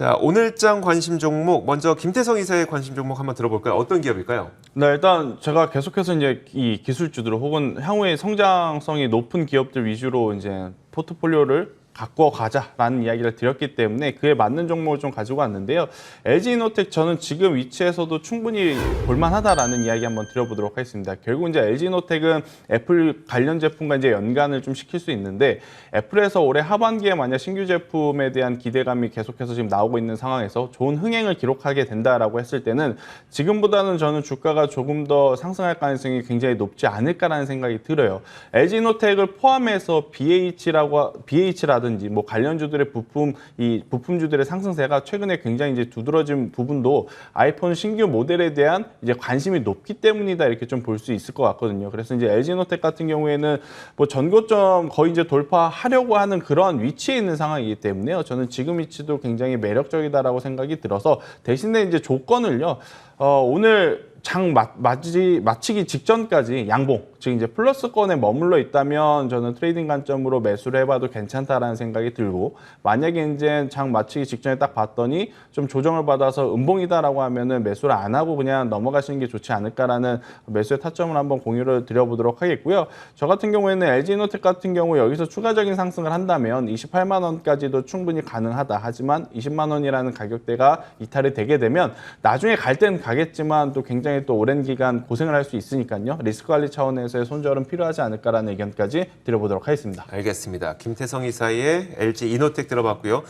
자, 오늘장 관심 종목 먼저 김태성 이사의 관심 종목 한번 들어볼까요? 어떤 기업일까요? 네, 일단 제가 계속해서 이제 이 기술주들 혹은 향후에 성장성이 높은 기업들 위주로 이제 포트폴리오를 갖고 가자라는 이야기를 드렸기 때문에 그에 맞는 종목을 좀 가지고 왔는데요. LG 이노텍 저는 지금 위치에서도 충분히 볼만하다라는 이야기 한번 드려보도록 하겠습니다. 결국 이제 LG 이노텍은 애플 관련 제품과 이제 연관을 좀 시킬 수 있는데 애플에서 올해 하반기에 만약 신규 제품에 대한 기대감이 계속해서 지금 나오고 있는 상황에서 좋은 흥행을 기록하게 된다라고 했을 때는 지금보다는 저는 주가가 조금 더 상승할 가능성이 굉장히 높지 않을까라는 생각이 들어요. LG 이노텍을 포함해서 BH라고 BH라든 지 뭐 관련주들의 부품 이 부품주들의 상승세가 최근에 굉장히 이제 두드러진 부분도 아이폰 신규 모델에 대한 이제 관심이 높기 때문이다 이렇게 좀 볼 수 있을 것 같거든요. 그래서 이제 LG 이노텍 같은 경우에는 뭐 전고점 거의 이제 돌파하려고 하는 그런 위치에 있는 상황이기 때문에요. 저는 지금 위치도 굉장히 매력적이다라고 생각이 들어서 대신에 이제 조건을요. 어, 오늘 장 마, 마치, 마치기 직전까지 양봉, 즉 이제 플러스권에 머물러 있다면 저는 트레이딩 관점으로 매수를 해봐도 괜찮다라는 생각이 들고 만약에 이제 장 마치기 직전에 딱 봤더니 좀 조정을 받아서 음봉이다라고 하면은 매수를 안 하고 그냥 넘어가시는 게 좋지 않을까라는 매수의 타점을 한번 공유를 드려보도록 하겠고요. 저 같은 경우에는 LG 이노텍 같은 경우 여기서 추가적인 상승을 한다면 28만 원까지도 충분히 가능하다. 하지만 20만 원이라는 가격대가 이탈이 되게 되면 나중에 갈 때는 가겠지만 또 굉장히 또 오랜 기간 고생을 할 수 있으니까요. 리스크 관리 차원에서의 손절은 필요하지 않을까라는 의견까지 드려보도록 하겠습니다. 알겠습니다. 김태성 이사의 LG 이노텍 들어봤고요.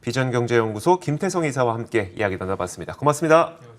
비전경제연구소 김태성 이사와 함께 이야기 나눠봤습니다. 고맙습니다.